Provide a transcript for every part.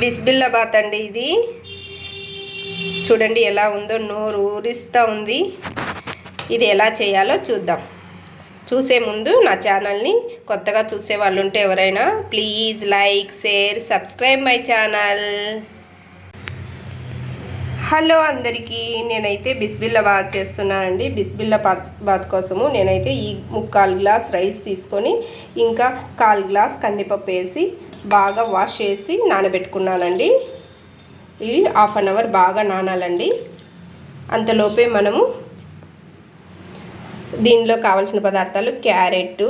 బిస్బిల్లాబాత్ అండి ఇది. చూడండి ఎలా ఉందో నోరు ఊరిస్తూ ఉంది. ఇది ఎలా చేయాలో చూద్దాం. చూసే ముందు నా ఛానల్ని కొత్తగా చూసే వాళ్ళు ఉంటే ఎవరైనా please like share subscribe my channel. Hello అందరికీ నేనైతే బిస్బిల్లా బాత్ చేస్తున్నానండి బిస్బిల్లా బాత్ బాత్ కోసము నేనైతే ఈ ముక్కాలు గ్లాస్ రైస్ తీసుకొని ఇంకా కాల్ గ్లాస్ కందిపప్పు వేసి బాగా వాష్ చేసి నానబెట్టుకున్నానండి. ఇవి హాఫ్ అన్ అవర్ బాగా నానాలండి. అంతలోపే మనము దీనిలో కావాల్సిన పదార్థాలు క్యారెట్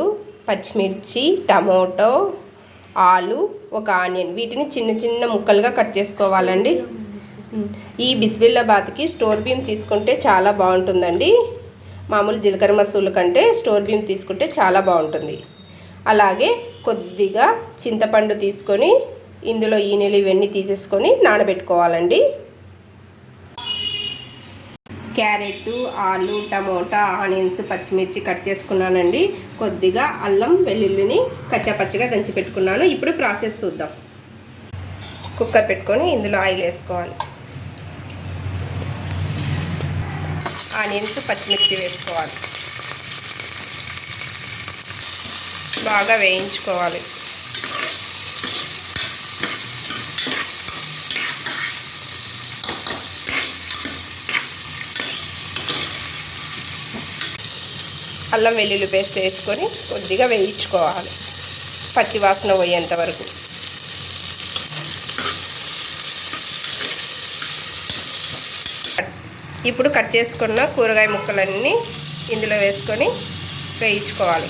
పచ్చిమిర్చి టమోటో ఆలు ఒక ఆనియన్. వీటిని చిన్న చిన్న ముక్కలుగా కట్ చేసుకోవాలండి. ఈ బిస్బిల్లాబాద్కి స్టోర్ బియ్యం తీసుకుంటే చాలా బాగుంటుందండి. మామూలు జీలకర్ర మసూలు కంటే స్టోర్ బియ్యం తీసుకుంటే చాలా బాగుంటుంది. అలాగే కొద్దిగా చింతపండు తీసుకొని ఇందులో ఈనెలు ఇవన్నీ తీసేసుకొని నానబెట్టుకోవాలండి. క్యారెట్ ఆలు టమోటా ఆనియన్స్ పచ్చిమిర్చి కట్ చేసుకున్నానండి. కొద్దిగా అల్లం వెల్లుల్లిని కచ్చాపచ్చగా దంచి పెట్టుకున్నాను ఇప్పుడు ప్రాసెస్ చూద్దాం. కుక్కర్ పెట్టుకొని ఇందులో ఆయిల్ వేసుకోవాలి. ఆనియన్స్ పచ్చిమిర్చి వేసుకోవాలి. బాగా వేయించుకోవాలి. అల్లం వెల్లుల్లి పేస్ట్ వేసుకొని కొద్దిగా వేయించుకోవాలి. పచ్చివాసన పోయేంత వరకు. ఇప్పుడు కట్ చేసుకున్న కూరగాయ ముక్కలన్నీ ఇందులో వేసుకొని వేయించుకోవాలి.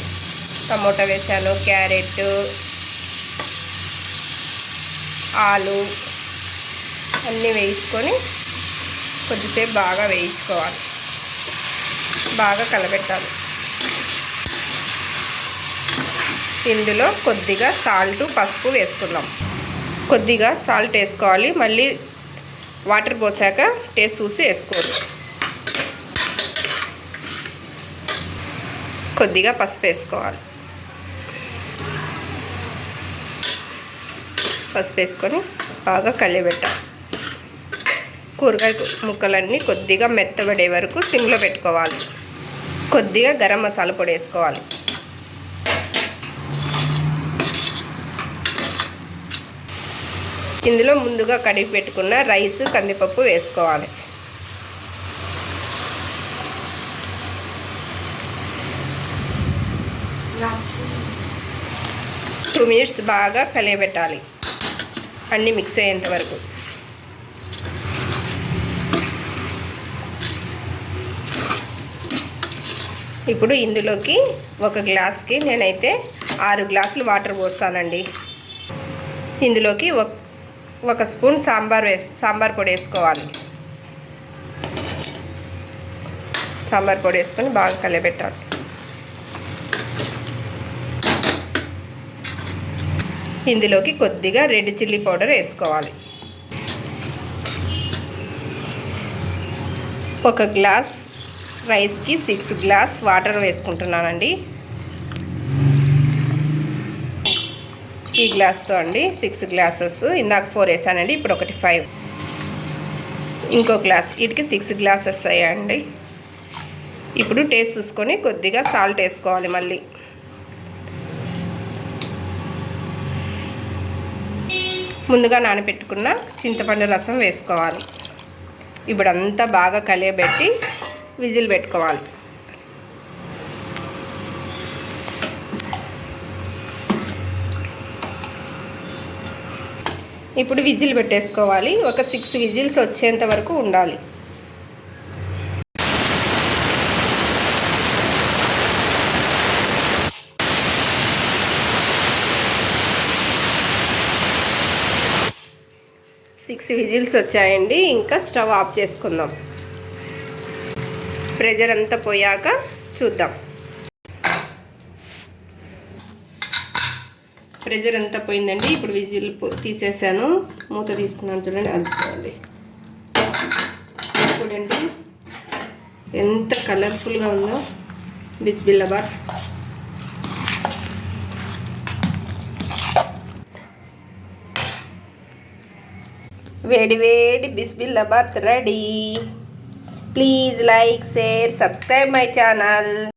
టమోటా వేసాను క్యారెట్ ఆలు అన్నీ వేయించుకొని కొద్దిసేపు బాగా వేయించుకోవాలి. బాగా కలబెట్టాలి. ఇందులో కొద్దిగా సాల్ట్ పసుపు వేసుకుందాం. కొద్దిగా సాల్ట్ వేసుకోవాలి. మళ్ళీ వాటర్ పోసాక టేస్ట్ చూసి వేసుకోవాలి కొద్దిగా పసుపు వేసుకోవాలి. పసుపు వేసుకొని బాగా కలియబెట్టాలి కూరగాయ ముక్కలన్నీ కొద్దిగా మెత్తబడే వరకు సిమ్లో పెట్టుకోవాలి. కొద్దిగా గరం మసాలా పొడి వేసుకోవాలి. ఇందులో ముందుగా కడిగి పెట్టుకున్న రైస్ కందిపప్పు వేసుకోవాలి. టూ మినిట్స్ బాగా కలియబెట్టాలి. అన్నీ మిక్స్ అయ్యేంత వరకు. ఇప్పుడు ఇందులోకి ఒక గ్లాస్కి నేనైతే ఆరు గ్లాసులు వాటర్ పోస్తానండి. ఇందులోకి ఒక ఒక స్పూన్ సాంబార్ వేసి సాంబార్ పొడి వేసుకోవాలి. సాంబార్ పొడి వేసుకొని బాగా కలియబెట్టాలి ఇందులోకి కొద్దిగా రెడ్ చిల్లీ పౌడర్ వేసుకోవాలి. ఒక గ్లాస్ రైస్కి సిక్స్ గ్లాస్ వాటర్ వేసుకుంటున్నానండి. ఈ గ్లాస్తో అండి సిక్స్ గ్లాసెస్. ఇందాక ఫోర్ వేసానండి ఇప్పుడు ఒకటి ఫైవ్. ఇంకో గ్లాస్ వీటికి సిక్స్ గ్లాసెస్ అయ్యాయండి. ఇప్పుడు టేస్ట్ చూసుకొని కొద్దిగా సాల్ట్ వేసుకోవాలి మళ్ళీ. ముందుగా నానబెట్టుకున్న చింతపండు రసం వేసుకోవాలి. ఇప్పుడు అంతా బాగా కలియబెట్టి విజిల్ పెట్టుకోవాలి. ఇప్పుడు విజిల్ పెట్టేసుకోవాలి. ఒక సిక్స్ విజిల్స్ వచ్చేంత వరకు ఉండాలి. సిక్స్ విజిల్స్ వచ్చాయండి. ఇంకా స్టవ్ ఆఫ్ చేసుకుందాం. ప్రెజర్ అంతా పోయాక చూద్దాం. ప్రెజర్ అంతా పోయిందండి? ఇప్పుడు విజిల్ తీసేసాను. మూత తీస్తున్నాను చూడండి. అంతే చూడండి. ఎంత కలర్ఫుల్గా ఉందో. బిస్బిల్లాబాద్ వేడి వేడి bisi bele bath ready. Please like share subscribe my channel.